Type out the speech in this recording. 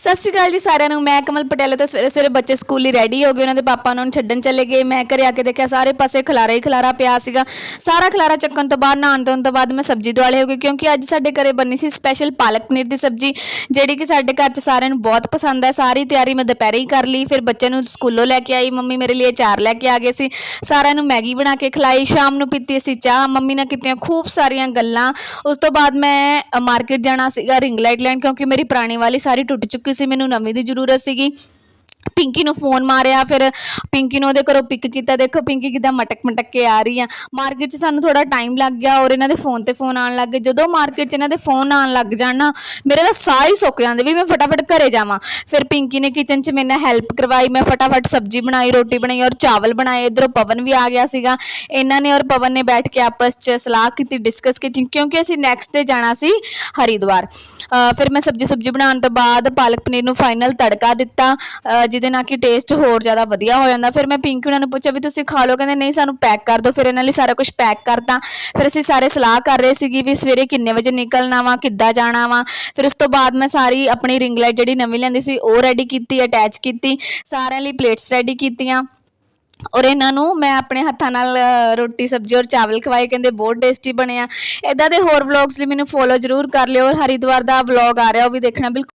ਸਤਿ ਸ਼੍ਰੀ ਅਕਾਲ ਜੀ ਸਾਰਿਆਂ ਨੂੰ। ਮੈਂ ਕਮਲ ਪਟੇਲ ਤੋਂ ਸਵੇਰੇ ਸਵੇਰੇ ਬੱਚੇ ਸਕੂਲ ਲਈ ਰੈਡੀ ਹੋ ਗਏ। ਉਹਨਾਂ ਦੇ ਪਾਪਾ ਉਹਨਾਂ ਨੂੰ ਛੱਡਣ ਚਲੇ ਗਏ। ਮੈਂ ਘਰੇ ਆ ਕੇ ਦੇਖਿਆ ਸਾਰੇ ਪਾਸੇ ਖਲਾਰਾ ਹੀ ਖਲਾਰਾ ਪਿਆ ਸੀਗਾ। ਸਾਰਾ ਖਲਾਰਾ ਚੱਕਣ ਤੋਂ ਬਾਅਦ, ਨਹਾਉਣ ਧੋਣ ਤੋਂ ਬਾਅਦ ਮੈਂ ਸਬਜ਼ੀ ਦੁਆਲੇ ਹੋ ਗਈ ਕਿਉਂਕਿ ਅੱਜ ਸਾਡੇ ਘਰੇ ਬਣੀ ਸੀ ਸਪੈਸ਼ਲ ਪਾਲਕ ਪਨੀਰ ਦੀ ਸਬਜ਼ੀ, ਜਿਹੜੀ ਕਿ ਸਾਡੇ ਘਰ 'ਚ ਸਾਰਿਆਂ ਨੂੰ ਬਹੁਤ ਪਸੰਦ ਹੈ। ਸਾਰੀ ਤਿਆਰੀ ਮੈਂ ਦੁਪਹਿਰੇ ਹੀ ਕਰ ਲਈ। ਫਿਰ ਬੱਚੇ ਨੂੰ ਸਕੂਲੋਂ ਲੈ ਕੇ ਆਈ। ਮੰਮੀ ਮੇਰੇ ਲਈ ਅਚਾਰ ਲੈ ਕੇ ਆ ਗਏ ਸੀ। ਸਾਰਿਆਂ ਨੂੰ ਮੈਗੀ ਬਣਾ ਕੇ ਖਿਲਾਈ। ਸ਼ਾਮ ਨੂੰ ਪੀਤੀ ਅਸੀਂ ਚਾਹ। ਮੰਮੀ ਨਾਲ ਕੀਤੀਆਂ ਖੂਬ ਸਾਰੀਆਂ ਗੱਲਾਂ। ਉਸ ਤੋਂ ਬਾਅਦ ਮੈਂ ਮਾਰਕੀਟ ਜਾਣਾ ਸੀਗਾ ਰਿੰਗ ਲਾਈਟ ਲੈਣ ਕਿਉਂਕਿ ਮੇਰੀ ਪੁਰਾਣੀ ਵਾਲੀ ਸਾਰੀ ਟੁੱਟ ਚੁੱਕੀ ਸੀ ਮੈਨੂੰ ਨਵੀਂ ਦੀ ਜ਼ਰੂਰਤ ਸੀਗੀ। ਪਿੰਕੀ ਨੂੰ ਫੋਨ ਮਾਰਿਆ, ਫਿਰ ਪਿੰਕੀ ਨੂੰ ਉਹਦੇ ਘਰੋਂ ਪਿਕ ਕੀਤਾ। ਦੇਖੋ ਪਿੰਕੀ ਕਿਦਾਂ ਮਟਕ ਮਟਕ ਕੇ ਆ ਰਹੀ ਆ। ਮਾਰਕੀਟ 'ਚ ਸਾਨੂੰ ਥੋੜਾ ਟਾਈਮ ਲੱਗ ਗਿਆ ਔਰ ਇਹਨਾਂ ਦੇ ਫੋਨ ਤੇ ਫੋਨ ਆਉਣ ਲੱਗ ਗਏ। ਜਦੋਂ ਮਾਰਕੀਟ 'ਚ ਇਹਨਾਂ ਦੇ ਫੋਨ ਆਉਣ ਲੱਗ ਜਾਣ ਨਾ, ਮੇਰੇ ਤਾਂ ਸਾਹ ਹੀ ਸੁੱਕ ਜਾਂਦੇ ਵੀ ਮੈਂ ਫਟਾਫਟ ਘਰੇ ਜਾਵਾਂ। ਫਿਰ ਪਿੰਕੀ ਨੇ ਕਿਚਨ 'ਚ ਮੇਰੇ ਨਾਲ ਹੈਲਪ ਕਰਵਾਈ, ਮੈਂ ਫਟਾਫਟ ਸਬਜ਼ੀ ਬਣਾਈ, ਰੋਟੀ ਬਣਾਈ ਔਰ ਚਾਵਲ ਬਣਾਏ। ਇਧਰੋਂ ਪਵਨ ਵੀ ਆ ਗਿਆ ਸੀਗਾ। ਇਹਨਾਂ ਨੇ ਔਰ ਪਵਨ ਨੇ ਬੈਠ ਕੇ ਆਪਸ 'ਚ ਸਲਾਹ ਕੀਤੀ ਡਿਸਕਸ ਕੀਤੀ, ਕਿਉਂਕਿ ਅਸੀਂ ਨੈਕਸਟ ਡੇ ਜਾਣਾ ਸੀ ਹਰਿਦੁਆਰ। ਫਿਰ ਮੈਂ ਸਬਜ਼ੀ ਸੁਬਜ਼ੀ ਬਣਾਉਣ ਤੋਂ ਬਾਅਦ ਪਾਲਕ ਪਨੀਰ ਨੂੰ ਫਾਈਨਲ ਤੜਕਾ ਦਿੱਤਾ ਜਿਹਦੇ ਨਾਲ ਕਿ ਟੇਸਟ ਹੋਰ ਜ਼ਿਆਦਾ ਵਧੀਆ ਹੋ ਜਾਂਦਾ। ਫਿਰ ਮੈਂ ਪਿੰਕੀ ਉਹਨਾਂ ਨੂੰ ਪੁੱਛਿਆ ਵੀ ਤੁਸੀਂ ਖਾ ਲਓ, ਕਹਿੰਦੇ ਨਹੀਂ ਸਾਨੂੰ ਪੈਕ ਕਰ ਦਿਓ। ਫਿਰ ਇਹਨਾਂ ਲਈ ਸਾਰਾ ਕੁਝ ਪੈਕ ਕਰਤਾ। ਫਿਰ ਅਸੀਂ ਸਾਰੇ ਸਲਾਹ ਕਰ ਰਹੇ ਸੀਗੀ ਵੀ ਸਵੇਰੇ ਕਿੰਨੇ ਵਜੇ ਨਿਕਲਣਾ ਵਾ, ਕਿੱਦਾਂ ਜਾਣਾ ਵਾ। ਫਿਰ ਉਸ ਤੋਂ ਬਾਅਦ ਮੈਂ ਸਾਰੀ ਆਪਣੀ ਰਿੰਗ ਲਾਈਟ ਜਿਹੜੀ ਨਵੀਂ ਲੈਂਦੀ ਸੀ, ਉਹ ਰੈਡੀ ਕੀਤੀ ਅਟੈਚ ਕੀਤੀ। ਸਾਰਿਆਂ ਲਈ ਪਲੇਟਸ ਰੈਡੀ ਕੀਤੀਆਂ। ਔਰ ਇਹਨਾਂ ਨੂੰ ਮੈਂ ਆਪਣੇ ਹੱਥਾਂ ਨਾਲ ਰੋਟੀ, ਸਬਜ਼ੀ ਔਰ ਚਾਵਲ ਖਵਾਏ, ਕਹਿੰਦੇ ਬਹੁਤ ਟੇਸਟੀ ਬਣਿਆ ਇਦਾਂ ਦੇ ਹੋਰ ਵਲੌਗਸ ਲਈ ਮੈਨੂੰ ਫੋਲੋ ਜ਼ਰੂਰ ਕਰ ਲਿਓ ਔਰ ਹਰਿਦੁਆਰ ਦਾ ਵਲੌਗ ਆ ਰਿਹਾ, ਉਹ ਵੀ ਦੇਖਣਾ ਬਿਲਕੁਲ